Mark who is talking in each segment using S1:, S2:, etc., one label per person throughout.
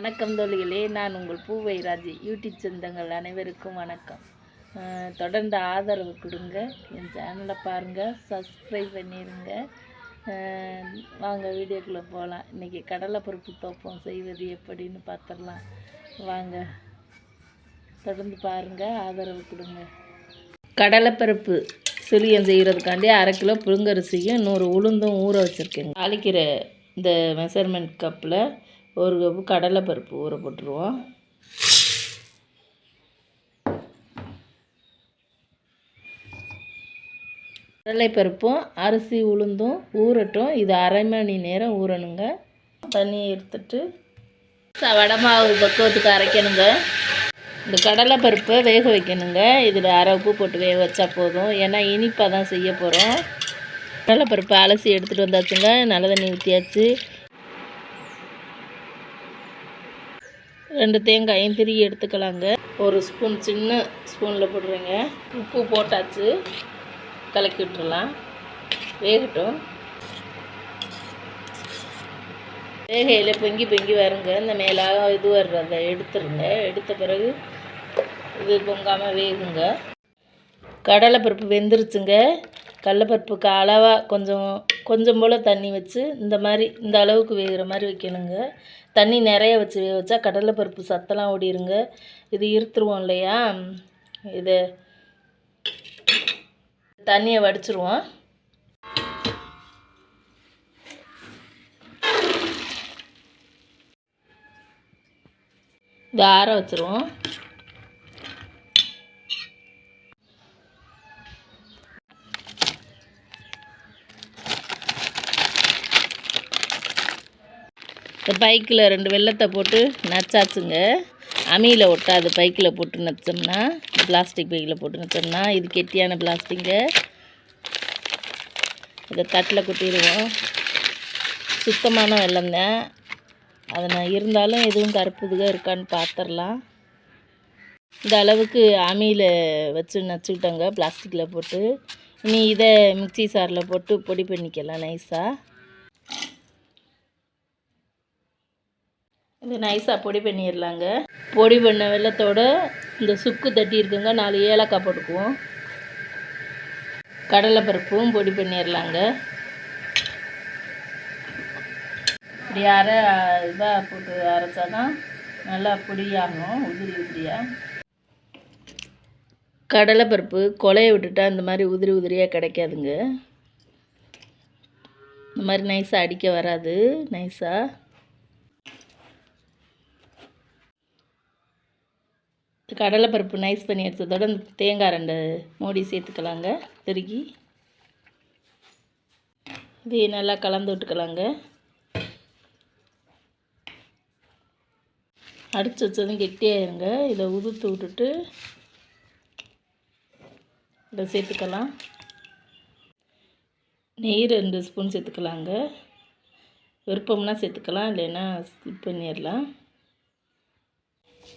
S1: வணக்கம் தோழிகளே நான் உங்கள் பூவை ராஜி யூடியூப் சொந்தங்கள் அனைவருக்கும் வணக்கம். தொடர்ந்து ஆதரவு கொடுங்க என் சேனலை பாருங்கள் சப்ஸ்கிரைப் பண்ணிடுங்க வாங்க வீடியோக்குள்ளே போகலாம் இன்றைக்கி கடலைப்பருப்பு தோப்பம் செய்வது எப்படின்னு பார்த்துடலாம். வாங்க தொடர்ந்து பாருங்கள் ஆதரவு கொடுங்க. கடலைப்பருப்பு சுழியம் செய்கிறதுக்காண்டி அரை கிலோ புழுங்கரிசியும் நூறு உளுந்தும் ஊற வச்சுருக்கேங்க. அழிக்கிற இந்த மெஷர்மெண்ட் கப்பில் ஒரு கப்பு கடலைப்பருப்பு ஊற போட்டுருவோம். கடலைப்பருப்பும் அரிசி உளுந்தும் ஊறட்டும். இது அரை மணி நேரம் ஊறணுங்க. தண்ணி எடுத்துட்டு ச- வடை மாவு பக்குவத்துக்கு அரைக்கணுங்க. இந்த கடலைப்பருப்பை வேக வைக்கணுங்க. இதில் அரை உப்பு போட்டு வேக வச்சா போதும். ஏன்னா இனிப்பாக தான் செய்ய போகிறோம் கடலைப்பருப்பை அலசி எடுத்துகிட்டு வந்தாச்சுங்க. நல்ல தண்ணி ஊற்றியாச்சு ரெண்டு தேங்காயும் திருகி எடுத்துக்கலாங்க. ஒரு ஸ்பூன் சின்ன ஸ்பூனில் போடுறேங்க. உப்பு போட்டாச்சு. கலக்கி விட்டுறலாம். வேகட்டும். வேகையில் பொங்கி பொங்கி வருங்க. இந்த மேலாக இது வர்றதை எடுத்துருங்க. எடுத்த பிறகு இது பொங்காமல் வேகுங்க. கடலைப்பருப்பு வெந்துருச்சுங்க. கடலப்பருப்புக்கு அளவாக கொஞ்சம் கொஞ்சம் போல் தண்ணி வச்சு இந்த மாதிரி இந்த அளவுக்கு வேகிற மாதிரி வைக்கணுங்க. தண்ணி நிறைய வச்சு வேக வச்சா கடலைப்பருப்பு சத்தெல்லாம் ஓடிடுங்க இது இருத்துருவோம் இல்லையா? இது தண்ணியை வடிச்சிருவோம். இது ஆற வச்சிருவோம். இந்த பைக்கில் ரெண்டு வெள்ளத்தை போட்டு நச்சாச்சுங்க. அமியில் ஒட்டாது பைக்கில் போட்டு நச்சோம்னா பிளாஸ்டிக் பைக்கில் போட்டு நச்சோம்னா இது கெட்டியான பிளாஸ்டிக்கு இதை தட்டில் கொட்டிடுவோம். சுத்தமான வெள்ளம் தான் அதை நான் இருந்தாலும் எதுவும் கருப்புதுக இருக்கான்னு பார்த்துடலாம். இந்த அளவுக்கு அமியில் வச்சு நச்சுக்கிட்டோங்க பிளாஸ்டிக்கில் போட்டு. இனி இதை மிக்ஸி சாரில் போட்டு பொடி பண்ணிக்கலாம் நைஸாக இது நைஸாக பொடி பண்ணிடலாங்க பொடி பண்ண வெள்ளத்தோட இந்த சுக்கு தட்டி இருக்குங்க நாலு ஏலக்காய் போட்டுக்குவோம். கடலைப்பருப்பும் பொடி பண்ணிடலாங்க இப்படி அரை இதாக போட்டு அரைச்சா தான் நல்லா பொடியாகும் உதிரி உதிரியாக கடலைப்பருப்பு கொலைய விட்டுட்டா இந்த மாதிரி உதிரி உதிரியாக கிடைக்காதுங்க. இந்த மாதிரி நைஸாக அடிக்க வராது நைஸாக கடலைப்பருப்பு நைஸ் பண்ணி எடுத்ததோட அந்த தேங்காய் ரெண்டு மூடி சேர்த்துக்கலாங்க. திருகி. இதையும் நல்லா கலந்து விட்டுக்கலாங்க. அடித்து வச்சதும் கெட்டியாயிருங்க இதை உதுத்து விட்டுட்டு இதை சேர்த்துக்கலாம். நெய் ரெண்டு ஸ்பூன் சேர்த்துக்கலாங்க. விருப்பம்னா சேர்த்துக்கலாம் இல்லைன்னா ஸ்கிப் பண்ணிடலாம்.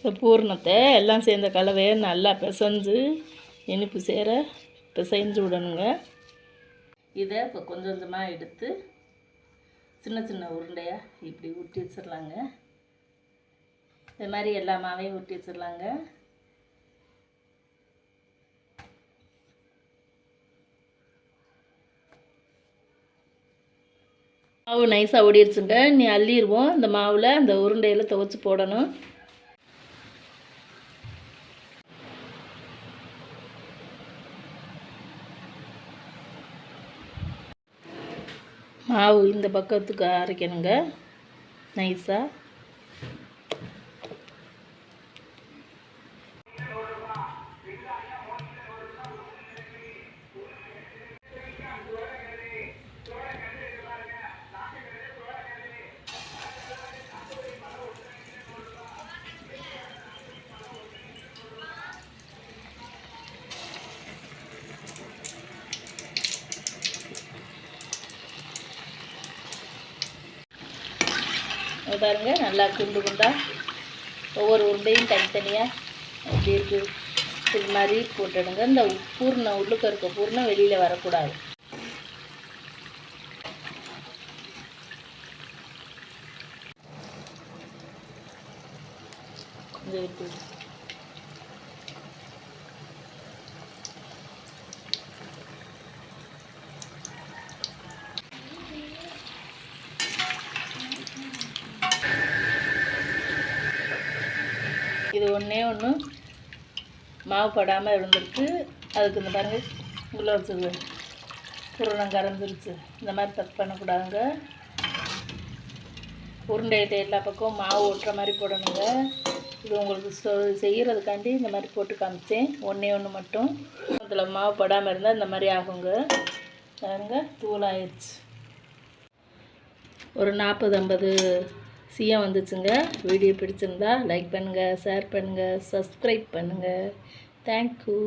S1: இந்த பூரணத்தை எல்லாம் சேர்ந்த கலவையை நல்லா பிசைஞ்சு இனிப்பு சேர பிசைஞ்சு விடணுங்க. இதை இப்போ கொஞ்சம் கொஞ்சமாக எடுத்து சின்ன சின்ன உருண்டையாக இப்படி ஊட்டி வச்சிடலாங்க. இது மாதிரி எல்லா மாவையும் ஊட்டி வச்சிடலாங்க. மாவு நைஸாக ஓடிடுச்சுங்க நீ அள்ளிடுவோம் இந்த மாவில் அந்த உருண்டையில் துவச்சி போடணும். மாவு இந்த பக்கத்துக்கு அரைக்கணுங்க. நைஸாக இது பாருங்க. நல்லா குண்டு குண்டா ஒவ்வொரு உருண்டையும் தனித்தனியாக எப்படி இருக்குது இது மாதிரி போட்டுடுங்க. இந்த பூர்ணம் உள்ளுக்க இருக்க பூர்ணம் வெளியில் வரக்கூடாது. கொஞ்சம் விட்டு இது ஒன்றே ஒன்று மாவு படாமல் இருந்திருக்கு. அதுக்கு இந்த பாருங்க உள்ளே வச்சது புரணம் கறந்துருச்சு இந்த மாதிரி தப்பு பண்ணக்கூடாதுங்க. உருண்டையிட்ட எல்லா பக்கமும் மாவு ஒட்டுற மாதிரி போடணுங்க. இது உங்களுக்கு சொ செய்கிறதுக்காண்டி இந்த மாதிரி போட்டு காமிச்சேன். ஒன்றே ஒன்று மட்டும். அதில் மாவு படாமல் இருந்தால் இந்த மாதிரி ஆகுங்க. பாருங்க தூளாயிருச்சு. ஒரு நாற்பது ஐம்பது சிஎம் வந்துச்சுங்க. வீடியோ பிடிச்சிருந்தா லைக் பண்ணுங்கள் ஷேர் பண்ணுங்கள் சப்ஸ்கிரைப் பண்ணுங்கள் தேங்க்யூ